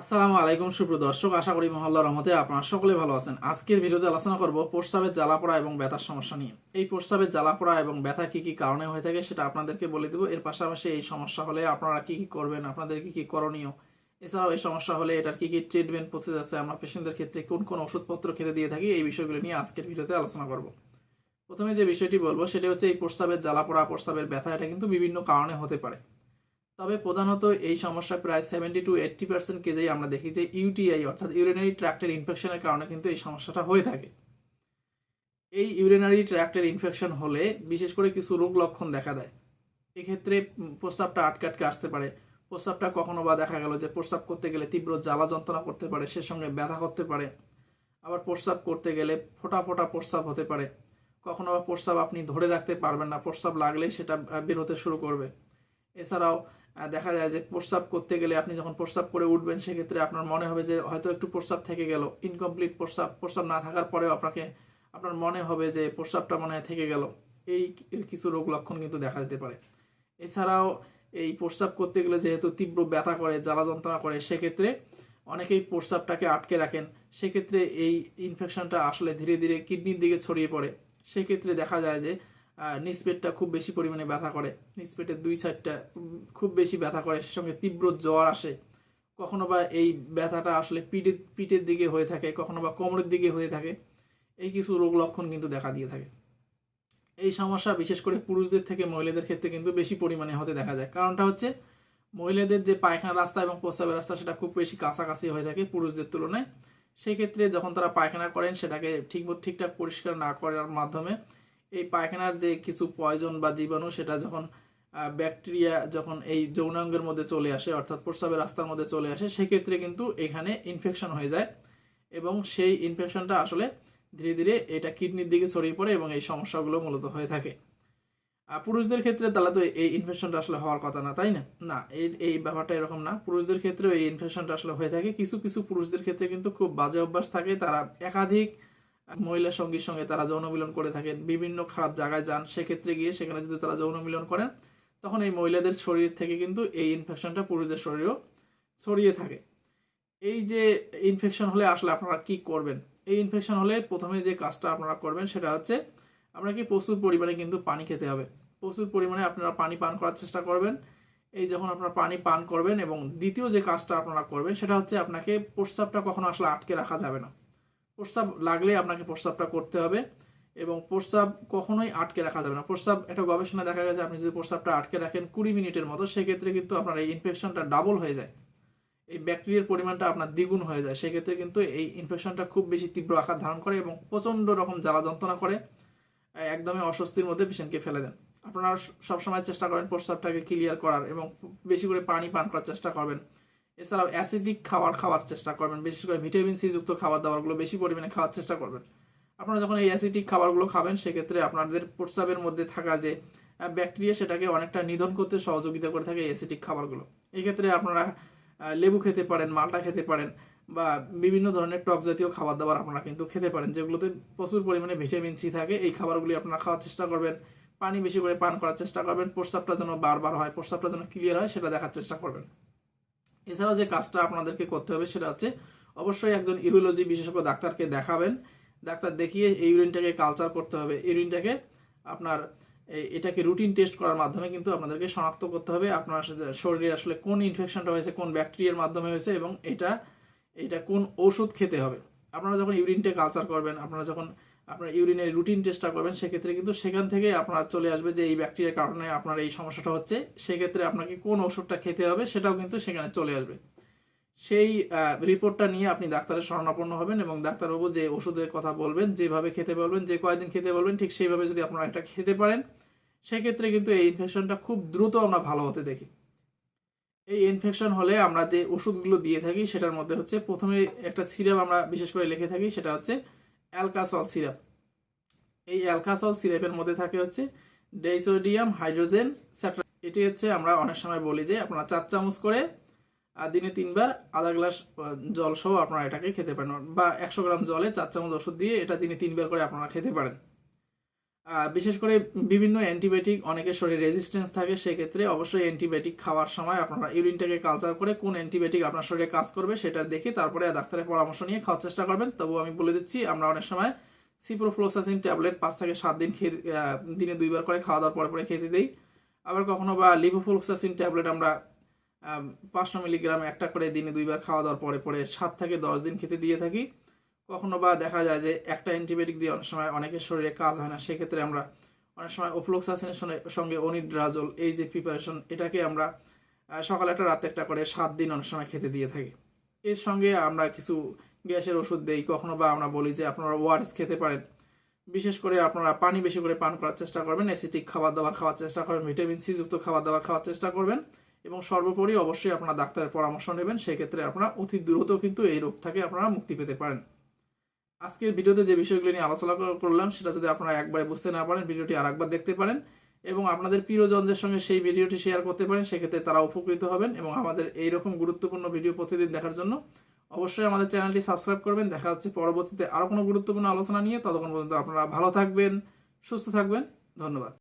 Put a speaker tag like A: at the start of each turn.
A: আসসালামু আলাইকুম, সুপ্রিয় দর্শক। আশা করি মহল্লা রহমতে আপনারা সকলে ভালো আছেন। আজকের ভিডিওতে আলোচনা করব প্রস্রাবের জ্বালা পড়া এবং ব্যথার সমস্যা নিয়ে। এই প্রস্রাবের জ্বালা পড়া এবং ব্যথা কি কি কারণে হয়ে থাকে সেটা আপনাদেরকে বলে দেবো। এর পাশাপাশি এই সমস্যা হলে আপনারা কি কি করবেন, আপনাদের কি কি করণীয়? এছাড়াও এই সমস্যা হলে এটার কি কি ট্রিটমেন্ট প্রসেস আছে, আমরা পেশেন্টদের ক্ষেত্রে কোন কোন ওষুধপত্র খেতে দিয়ে থাকি, এই বিষয়গুলো নিয়ে আজকের ভিডিওতে আলোচনা করব। প্রথমে যে বিষয়টি বলব, সেটা হচ্ছে এই প্রস্রাবের জ্বালা পড়া প্রস্রাবের ব্যথা, এটা কিন্তু বিভিন্ন কারণে হতে পারে। তবে প্রধানত এই সমস্যা প্রায় সেভেন্টি টু এইট্টি পার্সেন্ট কেজেই আমরা দেখি যে ইউটিআই অর্থাৎ ইউরিনারি ট্র্যাক্টের ইনফেকশনের কারণে কিন্তু এই সমস্যাটা হয়ে থাকে। এই ইউরিনারি ট্র্যাক্টের ইনফেকশন হলে বিশেষ করে কিছু রোগ লক্ষণ দেখা দেয়। এক্ষেত্রে প্রস্রাবটা আটকে আটকে আসতে পারে। প্রস্রাবটা কখনো বা দেখা গেল যে প্রস্রাব করতে গেলে তীব্র জ্বালা যন্ত্রণা করতে পারে সে সঙ্গে ব্যথা করতে পারে। আবার প্রস্রাব করতে গেলে ফোটা ফোটা প্রস্রাব হতে পারে। কখনো বা প্রস্রাব আপনি ধরে রাখতে পারবেন না প্রস্রাব লাগলেই সেটা আহ, বেরোতে শুরু করবে। এছাড়াও দেখা যায় যে প্রস্রাব করতে গেলে আপনি যখন প্রস্রাব করে উঠবেন, সেক্ষেত্রে আপনার মনে হবে যে হয়তো একটু প্রস্রাব থেকে গেল। ইনকমপ্লিট প্রস্রাব প্রস্রাব না থাকার পরেও আপনাকে, আপনার মনে হবে যে প্রস্রাবটা মনে থেকে গেল। এই কিছু রোগ লক্ষণ কিন্তু দেখা দিতে পারে। এছাড়াও এই প্রস্রাব করতে গেলে যেহেতু তীব্র ব্যথা করে, জ্বালা যন্ত্রণা করে, সেক্ষেত্রে অনেকেই প্রস্রাবটাকে আটকে রাখেন। সেক্ষেত্রে এই ইনফেকশনটা আসলে ধীরে ধীরে কিডনির দিকে ছড়িয়ে পড়ে। সেক্ষেত্রে দেখা যায় যে আহ, নিচপেটটা খুব বেশি পরিমাণে ব্যথা করে। নিচপেটের দুই সাইডটা খুব বেশি ব্যথা করে। সে সঙ্গে তীব্র জ্বর আসে। কখনো বা এই ব্যথাটা আসলে পিঠের পিঠের দিকে হয়ে থাকে কখনো বা কোমরের দিকে হয়ে থাকে। এই কিছু রোগ লক্ষণ কিন্তু দেখা দিয়ে থাকে। এই সমস্যা বিশেষ করে পুরুষদের থেকে মহিলাদের ক্ষেত্রে কিন্তু বেশি পরিমাণে হতে দেখা যায়। কারণটা হচ্ছে মহিলাদের যে পায়খানা রাস্তা এবং প্রস্রাবের রাস্তা সেটা খুব বেশি কাছাকাছি হয়ে থাকে পুরুষদের তুলনায়। সেক্ষেত্রে যখন তারা পায়খানা করেন সেটাকে ঠিক ঠিকঠাক পরিষ্কার না করার মাধ্যমে এই পায়খানার যে কিছু পয়জন বা জীবাণু, সেটা যখন ব্যাকটেরিয়া যখন এই যৌনাঙ্গের মধ্যে চলে আসে, অর্থাৎ প্রস্রাবের রাস্তার মধ্যে চলে আসে, সেক্ষেত্রে কিন্তু এখানে ইনফেকশন হয়ে যায় এবং সেই ইনফেকশনটা আসলে ধীরে ধীরে এটা কিডনির দিকে ছড়িয়ে পড়ে এবং এই সমস্যাগুলো মূলত হয়ে থাকে। পুরুষদের ক্ষেত্রে তাহলে তো এই ইনফেকশনটা আসলে হওয়ার কথা না, তাই না? না, এই এই ব্যাপারটা এরকম না। পুরুষদের ক্ষেত্রেও এই ইনফেকশনটা আসলে হয়ে থাকে। কিছু কিছু পুরুষদের ক্ষেত্রে কিন্তু খুব বাজে অভ্যাস থাকে। তারা একাধিক মহিলা সঙ্গীর সঙ্গে তারা যৌন মিলন করে থাকেন। বিভিন্ন খারাপ জায়গায় যান, সেক্ষেত্রে গিয়ে সেখানে যদি তারা যৌন মিলন করেন, তখন এই মহিলাদের শরীর থেকে কিন্তু এই ইনফেকশনটা পুরুষদের শরীরেও ছড়িয়ে থাকে। এই যে ইনফেকশন হলে আসলে আপনারা কি করবেন? এই ইনফেকশন হলে প্রথমে যে কাজটা আপনারা করবেন সেটা হচ্ছে আপনাকে প্রচুর পরিমাণে কিন্তু পানি খেতে হবে। প্রচুর পরিমাণে আপনারা পানি পান করার চেষ্টা করবেন। এই যখন আপনারা পানি পান করবেন এবং দ্বিতীয় যে কাজটা আপনারা করবেন সেটা হচ্ছে, আপনাকে প্রস্রাবটা কখনো আসলে আটকে রাখা যাবে না। প্রস্রাব লাগলে আপনাকে প্রস্রাবটা করতে হবে এবং প্রস্রাব কখনোই আটকে রাখা যাবে না। প্রস্রাব একটা গবেষণা দেখা গেছে, আপনি যদি প্রস্রাবটা আটকে রাখেন কুড়ি মিনিটের মতো, সেক্ষেত্রে কিন্তু আপনার এই ইনফেকশনটা ডাবল হয়ে যায়। এই ব্যাকটেরিয়ার পরিমাণটা আপনার দ্বিগুণ হয়ে যায়। সেক্ষেত্রে কিন্তু এই ইনফেকশনটা খুব বেশি তীব্র আকার ধারণ করে এবং প্রচণ্ড রকম জ্বালা যন্ত্রণা করে, একদমই অস্বস্তির মধ্যে পেশেন্টকে ফেলে দেন। আপনারা সবসময় চেষ্টা করেন প্রস্রাবটাকে ক্লিয়ার করার এবং বেশি করে পানি পান করার চেষ্টা করবেন। এছাড়াও অ্যাসিডিক খাবার খাওয়ার চেষ্টা করবেন, বিশেষ করে ভিটামিন সি যুক্ত খাবার দাবারগুলো বেশি পরিমাণে খাওয়ার চেষ্টা করবেন। আপনারা যখন এই অ্যাসিডিক খাবারগুলো খাবেন, সেক্ষেত্রে আপনাদের প্রস্রাবের মধ্যে থাকা যে ব্যাকটেরিয়া সেটাকে অনেকটা নিধন করতে সহযোগিতা করে থাকে অ্যাসিডিক খাবারগুলো। এই ক্ষেত্রে আপনারা লেবু খেতে পারেন, মালটা খেতে পারেন, বা বিভিন্ন ধরনের টক জাতীয় খাবার দাবার আপনারা কিন্তু খেতে পারেন, যেগুলোতে প্রচুর পরিমাণে ভিটামিন সি থাকে। এই খাবারগুলি আপনারা খাওয়ার চেষ্টা করবেন, পানি বেশি করে পান করার চেষ্টা করবেন, প্রস্রাবটা যেন বারবার হয়, প্রস্রাবটা যেন ক্লিয়ার হয়, সেটা দেখার চেষ্টা করবেন। এছাড়াও যে কাজটা আপনাদেরকে করতে হবে সেটা হচ্ছে অবশ্যই একজন ইউরোলজি বিশেষজ্ঞ ডাক্তারকে দেখাবেন। ডাক্তার দেখিয়ে এই ইউরিনটাকে কালচার করতে হবে। ইউরিনটাকে আপনার এটাকে রুটিন টেস্ট করার মাধ্যমে কিন্তু আপনাদেরকে শনাক্ত করতে হবে। আপনার শরীরে আসলে কোন ইনফেকশনটা হয়েছে, কোন ব্যাকটেরিয়ার মাধ্যমে হয়েছে এবং এটা এটা কোন ওষুধ খেতে হবে। আপনারা যখন ইউরিনটা কালচার করবেন, আপনারা যখন আপনার ইউরিনের রুটিন টেস্টটা করবেন, সেক্ষেত্রে কিন্তু সেখান থেকে আপনার চলে আসবে যে এই ব্যাকটেরিয়ার কারণে আপনার এই সমস্যাটা হচ্ছে। সেক্ষেত্রে আপনাকে কোন ওষুধটা খেতে হবে সেটাও কিন্তু সেখানে চলে আসবে। সেই রিপোর্টটা নিয়ে আপনি ডাক্তারের শরণাপন্ন হবেন এবং ডাক্তারবাবু যে ওষুধের কথা বলবেন, যেভাবে খেতে বলবেন, যে কয়দিন খেতে বলবেন, ঠিক সেইভাবে যদি আপনারা এটা খেতে পারেন, সেক্ষেত্রে কিন্তু এই ইনফেকশনটা খুব দ্রুত আমরা ভালো হতে দেখি। এই ইনফেকশন হলে আমরা যে ওষুধগুলো দিয়ে থাকি, সেটার মধ্যে হচ্ছে প্রথমে একটা সিরাপ আমরা বিশেষ করে লিখে থাকি, সেটা হচ্ছে অ্যালকাসল সিরাপ। এই অ্যালকাসল সিরাপের মধ্যে থাকে হচ্ছে ডেইসোডিয়াম, হাইড্রোজেন, স্যাট্রা এটি হচ্ছে আমরা অনেক সময় বলি যে আপনারা চার চামচ করে আর দিনে তিনবার আধা গ্লাস জল সহ আপনারা এটাকে খেতে পারেন। বা একশো গ্রাম জলে চার চামচ ওষুধ দিয়ে এটা দিনে তিনবার করে আপনারা খেতে পারেন। বিশেষ করে বিভিন্ন অ্যান্টিবায়োটিক, অনেকের শরীরে রেজিস্ট্যান্স থাকে, সেক্ষেত্রে অবশ্যই অ্যান্টিবায়োটিক খাওয়ার সময় আপনারা ইউরিনটাকে কালচার করে কোন অ্যান্টিবায়োটিক আপনার শরীরে কাজ করবে সেটা দেখে তারপরে ডাক্তারের পরামর্শ নিয়ে খাওয়ার চেষ্টা করবেন। তবু আমি বলে দিচ্ছি, আমরা অনেক সময় সিপ্রোফ্লোক্সাসিন ট্যাবলেট পাঁচ থেকে সাত দিন খেয়ে দিনে দুইবার করে খাওয়া দাওয়ার পরে পরে খেতে দিই। আবার কখনো বা লিভোফ্লোক্সাসিন ট্যাবলেট আমরা পাঁচশো মিলিগ্রাম একটা করে দিনে দুইবার খাওয়া দাওয়ার পরে পরে সাত থেকে দশ দিন খেতে দিয়ে থাকি। কখনো বা দেখা যায় যে একটা অ্যান্টিবায়োটিক দিয়ে অনেক সময় অনেকের শরীরে কাজ হয় না, সেক্ষেত্রে আমরা অনেক সময় ওফ্লোক্সাসিনের সঙ্গে- অনিড্রাজল এই যে প্রিপারেশন এটাকে আমরা সকালে একটা, রাতে একটা করে সাত দিন অনেক সময় খেতে দিয়ে থাকি। এর সঙ্গে আমরা কিছু গ্যাসের ওষুধ দেই, কখনো বা আমরা বলি যে আপনারা ওয়ার্ডস খেতে পারেন। বিশেষ করে আপনারা পানি বেশি করে পান করার চেষ্টা করবেন অ্যাসিটিক খাবার দাবার খাওয়ার চেষ্টা করবেন ভিটামিন সি যুক্ত খাবার দাবার খাওয়ার চেষ্টা করবেন এবং সর্বোপরি অবশ্যই আপনারা ডাক্তারের পরামর্শ নেবেন, সেক্ষেত্রে আপনারা অতি দ্রুত কিন্তু এই রোগ থেকে আপনারা মুক্তি পেতে পারেন। আজকের ভিডিওতে যে বিষয়গুলো নিয়ে আলোচনা কর- করলাম, সেটা যদি আপনারা একবারে বুঝতে না পারেন, ভিডিওটি আর একবার দেখতে পারেন এবং আপনাদের প্রিয়জনদের সঙ্গে সেই ভিডিওটি শেয়ার করতে পারেন, সেক্ষেত্রে তারা উপকৃত হবেন এবং আমাদের এই রকম গুরুত্বপূর্ণ ভিডিও প্রতিদিন দেখার জন্য অবশ্যই আমাদের চ্যানেলটি সাবস্ক্রাইব করবেন। দেখা হচ্ছে পরবর্তীতে আরও কোনো গুরুত্বপূর্ণ আলোচনা নিয়ে। ততক্ষণ পর্যন্ত আপনারা ভালো থাকবেন, সুস্থ থাকবেন। ধন্যবাদ।